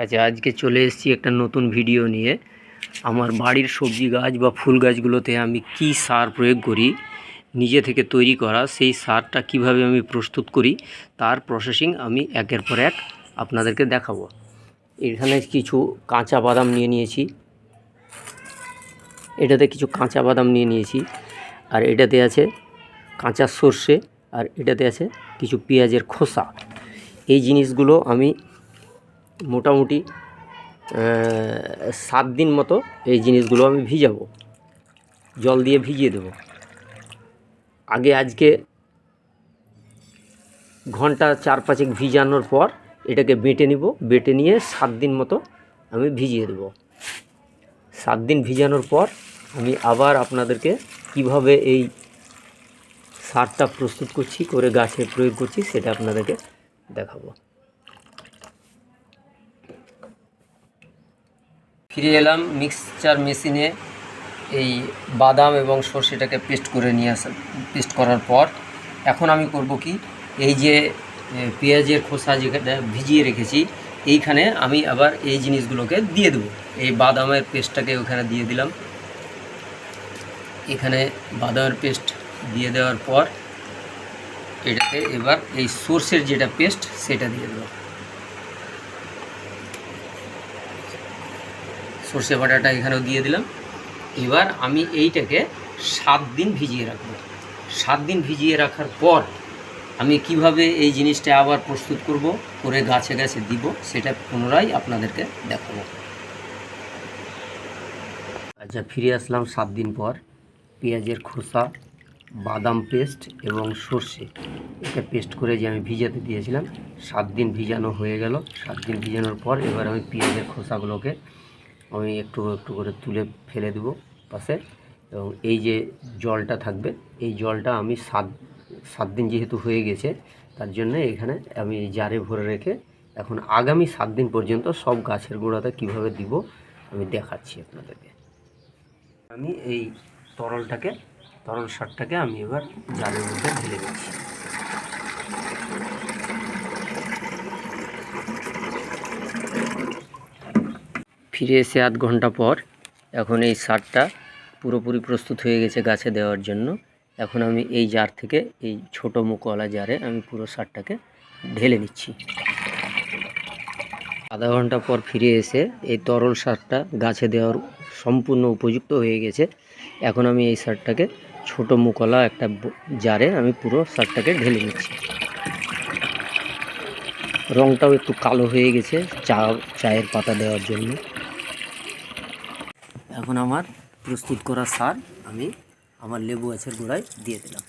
আচ্ছা আজকে চলে এসেছি একটা নতুন ভিডিও নিয়ে। আমার বাড়ির সবজি গাছ বা ফুল গাছগুলোতে আমি কি সার প্রয়োগ করি, নিজে থেকে তৈরি করা, সেই সারটা কীভাবে আমি প্রস্তুত করি, তার প্রসেসিং আমি একের পর এক আপনাদেরকে দেখাবো। এখানে কিছু কাঁচা বাদাম নিয়ে নিয়েছি। এটাতে কিছু কাঁচা বাদাম নিয়ে নিয়েছি। আর এটাতে আছে কাঁচা সর্ষে, আর এটাতে আছে কিছু পেঁয়াজের খোসা। এই জিনিসগুলো আমি মোটামুটি সাত দিন মতো এই জিনিসগুলো আমি ভিজাবো। জল দিয়ে ভিজিয়ে দেবো। আগে আজকে ঘণ্টা চার পাঁচেক ভিজানোর পর এটাকে বেটে নিব। বেটে নিয়ে সাত দিন মতো আমি ভিজিয়ে দেবো। সাত দিন ভিজানোর পর আমি আবার আপনাদেরকে কীভাবে এই সারটা প্রস্তুত করছি, করে গাছে প্রয়োগ করছি, সেটা আপনাদেরকে দেখাবো। ফিরে এলাম মিক্সচার মেশিনে এই বাদাম এবং সর্ষেটাকে পেস্ট করে নিয়ে আসা পেস্ট করার পর এখন আমি করব কি, এই যে পেঁয়াজের খোসা যেখানে ভিজিয়ে রেখেছি, এইখানে আমি আবার এই জিনিসগুলোকে দিয়ে দেবো। এই বাদামের পেস্টটাকে ওখানে দিয়ে দিলাম। এখানে বাদামের পেস্ট দিয়ে দেওয়ার পর এটাতে এবার এই সর্ষের যেটা পেস্ট সেটা দিয়ে দেবো। সর্ষে বাটাটা এখানেও দিয়ে দিলাম। এবার আমি এইটাকে সাত দিন ভিজিয়ে রাখব। সাত দিন ভিজিয়ে রাখার পর আমি কীভাবে এই জিনিসটা আবার প্রস্তুত করব, করে গাছে গাছে দিব, সেটা পুনরায় আপনাদেরকে দেখাবো। আচ্ছা ফিরে আসলাম সাত দিন পর। পেঁয়াজের খোসা, বাদাম পেস্ট এবং সর্ষে। এটা পেস্ট করে যে আমি ভিজাতে দিয়েছিলাম, সাত দিন ভিজানো হয়ে গেল। সাত দিন ভিজানোর পর এবার আমি পেঁয়াজের খোসাগুলোকে আমি একটু একটু করে তুলে ফেলে দেবো পাশে। এবং এই যে জলটা থাকবে, এই জলটা আমি সাত সাত দিন যেহেতু হয়ে গেছে, তার জন্য এখানে আমি জারে ভরে রেখে এখন আগামী সাত দিন পর্যন্ত সব গাছের গোড়াতে কীভাবে দিব আমি দেখাচ্ছি আপনাদেরকে। আমি এই তরলটাকে, তরল সারটাকে আমি এবার জালের মধ্যে ঢেলে দিচ্ছি। ফিরে এসে আধ ঘণ্টা পর এখন এই সারটা পুরোপুরি প্রস্তুত হয়ে গেছে গাছে দেওয়ার জন্য। এখন আমি এই জার থেকে এই ছোট মুখওয়ালা জারে আমি পুরো সারটাকে ঢেলে নিচ্ছি। আধা ঘণ্টা পর ফিরে এসে এই তরল সারটা গাছে দেওয়ার সম্পূর্ণ উপযুক্ত হয়ে গেছে। এখন আমি এই সারটাকে ছোট মুখওয়ালা একটা জারে আমি পুরো সারটাকে ঢেলে নিচ্ছি। রংটাও একটু কালো হয়ে গেছে চা, চায়ের পাতা দেওয়ার জন্য। এখন আমার প্রস্তুত করা সার আমি আমার লেবু গাছের গোড়ায় দিয়ে দিলাম।